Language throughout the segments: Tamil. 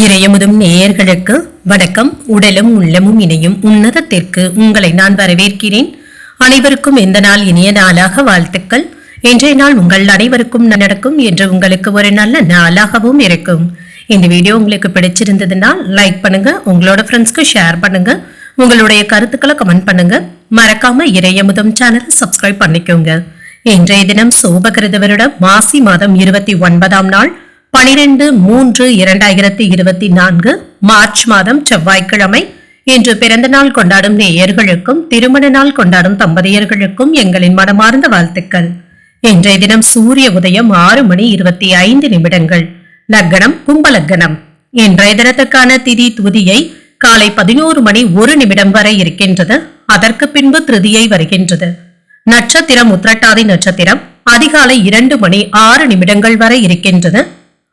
இறையமுதும் நேயர்களுக்கு வணக்கம். உடலும் உள்ளமும் இணையும் உன்னதத்திற்கு உங்களை நான் வரவேற்கிறேன். அனைவருக்கும் எந்த நாள் இனிய நாளாக வாழ்த்துக்கள். இன்றைய நாள் உங்கள் அனைவருக்கும் நடக்கும் என்று உங்களுக்கு ஒரு நல்ல நாளாகவும் இருக்கும். இந்த வீடியோ உங்களுக்கு பிடிச்சிருந்ததுன்னா லைக் பண்ணுங்க. உங்களோட ஃப்ரெண்ட்ஸ்க்கு ஷேர் பண்ணுங்க. உங்களுடைய கருத்துக்களை கமெண்ட் பண்ணுங்க. மறக்காம இறையமுதம் சேனலை சப்ஸ்கிரைப் பண்ணிக்கோங்க. இன்றைய தினம் சோபகிருதவருடன் மாசி மாதம் இருபத்தி ஒன்பதாம் நாள். பனிரெண்டு மூன்று இரண்டாயிரத்தி இருபத்தி நான்கு மார்ச் மாதம் செவ்வாய்க்கிழமை. இன்று பிறந்த நாள் கொண்டாடும் நேயர்களுக்கும் திருமண நாள் கொண்டாடும் தம்பதியர்களுக்கும் எங்களின் மனமார்ந்த வாழ்த்துக்கள். இன்றைய தினம் சூரிய உதயம் ஆறு மணி இருபத்தி ஐந்து நிமிடங்கள். லக்னம் கும்பலக்னம். இன்றைய தினத்துக்கான திதி துதியை காலை பதினோரு மணி ஒரு நிமிடம் வரை இருக்கின்றது. அதற்கு பின்பு திருதியை வருகின்றது. நட்சத்திரம் உத்திரட்டாதி நட்சத்திரம் அதிகாலை இரண்டு மணி ஆறு நிமிடங்கள் வரை இருக்கின்றது.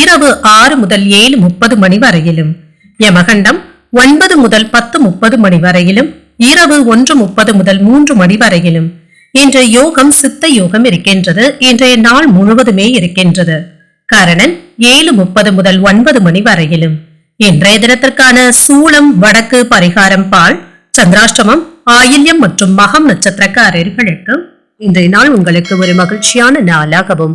இரவு ஆறு முதல் ஏழு முப்பது மணி வரையிலும். யமகண்டம் ஒன்பது முதல் பத்து முப்பது மணி வரையிலும். இரவு ஒன்று முப்பது முதல் மூன்று மணி வரையிலும். இன்றைய யோகம் சித்த யோகம் இருக்கின்றது. இன்றைய நாள் முழுவதுமே இருக்கின்றது. கரணன் ஏழு முப்பது முதல் ஒன்பது மணி வரையிலும். இன்றைய தினத்திற்கான சூளம் வடக்கு பரிகாரம் பால் சந்திராஷ்டமம் ஆயில்யம் மற்றும் மகம் நட்சத்திரக்காரர்களுக்கு இன்றைய நாள் உங்களுக்கு ஒரு மகிழ்ச்சியான நாளாகவும்